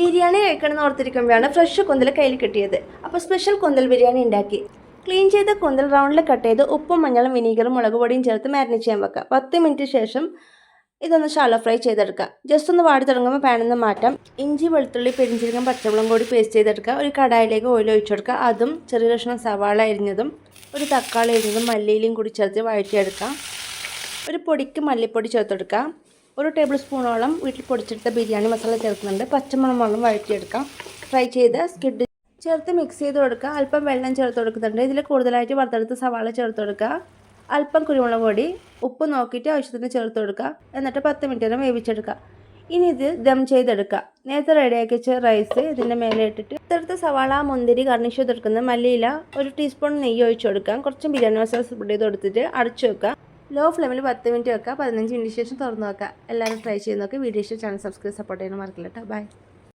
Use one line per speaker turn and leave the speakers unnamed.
ബിരിയാണി കഴിക്കണമെന്ന് ഓർത്തിരിക്കുമ്പോഴാണ് ഫ്രഷ് കൊന്തൽ കയ്യിൽ കിട്ടിയത്. അപ്പോൾ സ്പെഷ്യൽ കൊന്തൽ ബിരിയാണി ഉണ്ടാക്കി. ക്ലീൻ ചെയ്ത കൊന്തൽ റൗണ്ടിൽ കട്ട് ചെയ്ത് ഉപ്പും മഞ്ഞളും വിനീഗറും മുളക് പൊടിയും ചേർത്ത് മാരിനേറ്റ് ചെയ്യാൻ വെക്കുക പത്ത് മിനിറ്റ് ശേഷം ഇതൊന്ന് ഷാലോ ഫ്രൈ ചെയ്തെടുക്കുക ജസ്റ്റ് ഒന്ന് വാടി തുടങ്ങുമ്പോൾ പാനിൽ നിന്ന് മാറ്റാം. ഇഞ്ചി വെളുത്തുള്ളി പെരിഞ്ചീരകം പച്ചമുളകും കൂടി പേസ്റ്റ് ചെയ്തെടുക്കുക ഒരു കടായിലേക്ക് ഓയിൽ ഒഴിച്ചു കൊടുക്കുക അതും ചെറിയ കഷ്ണം സവാള അരിഞ്ഞതും ഒരു തക്കാളി അരിഞ്ഞതും മല്ലിയിലും കൂടി ചേർത്ത് വഴറ്റിയെടുക്കാം. ഒരു പൊടിക്ക് മല്ലിപ്പൊടി ചേർത്തെടുക്കുക ഒരു ടേബിൾ സ്പൂണോളം വീട്ടിൽ പൊടിച്ചെടുത്ത ബിരിയാണി മസാല ചേർക്കുന്നുണ്ട്. പച്ചമുളക് വെള്ളം വഴറ്റിയെടുക്കാം. ഫ്രൈ ചെയ്ത് സ്കിഡ് ചേർത്ത് മിക്സ് ചെയ്ത് കൊടുക്കുക. അല്പം വെള്ളം ചേർത്ത് കൊടുക്കുന്നുണ്ട്. ഇതിൽ കൂടുതലായിട്ട് വറുത്തെടുത്ത് സവാള ചേർത്ത് കൊടുക്കുക. അല്പം കുരുമുളക് പൊടി ഉപ്പ് നോക്കിയിട്ട് ആവശ്യത്തിന് ചേർത്ത് കൊടുക്കുക. എന്നിട്ട് പത്ത് മിനിറ്റ് നേരം വേവിച്ചെടുക്കുക. ഇനി ഇത് ദം ചെയ്തെടുക്കുക. നേരത്തെ റെഡിയാക്കി വെച്ച റൈസ് ഇതിന്റെ മേലെ ഇട്ടിട്ട് ഇത്തരത്ത് സവാള മുന്തിരി ഗർണിഷ് ചെയ്തെടുക്കുന്ന മല്ലിയില ഒരു ടീസ്പൂൺ നെയ്യ് ഒഴിച്ചു കൊടുക്കാം കുറച്ച് ബിരിയാണി മസാല സ്പ്രെഡ് ചെയ്ത് കൊടുത്തിട്ട് അടച്ചു വെക്കുക. ലോ ഫ്ലെയിമിൽ പത്ത് മിനിറ്റ് വെക്കുക പതിനഞ്ച് മിനിറ്റ് ശേഷം തുറന്ന് വെക്കുക എല്ലാവരും ട്രൈ ചെയ്ത് നോക്കി വീഡിയോ ഇഷ്ടം ചാനൽ സബ്സ്ക്രൈബ് സപ്പോർട്ട് ചെയ്യാൻ മറക്കില്ല കേട്ടോ ബൈ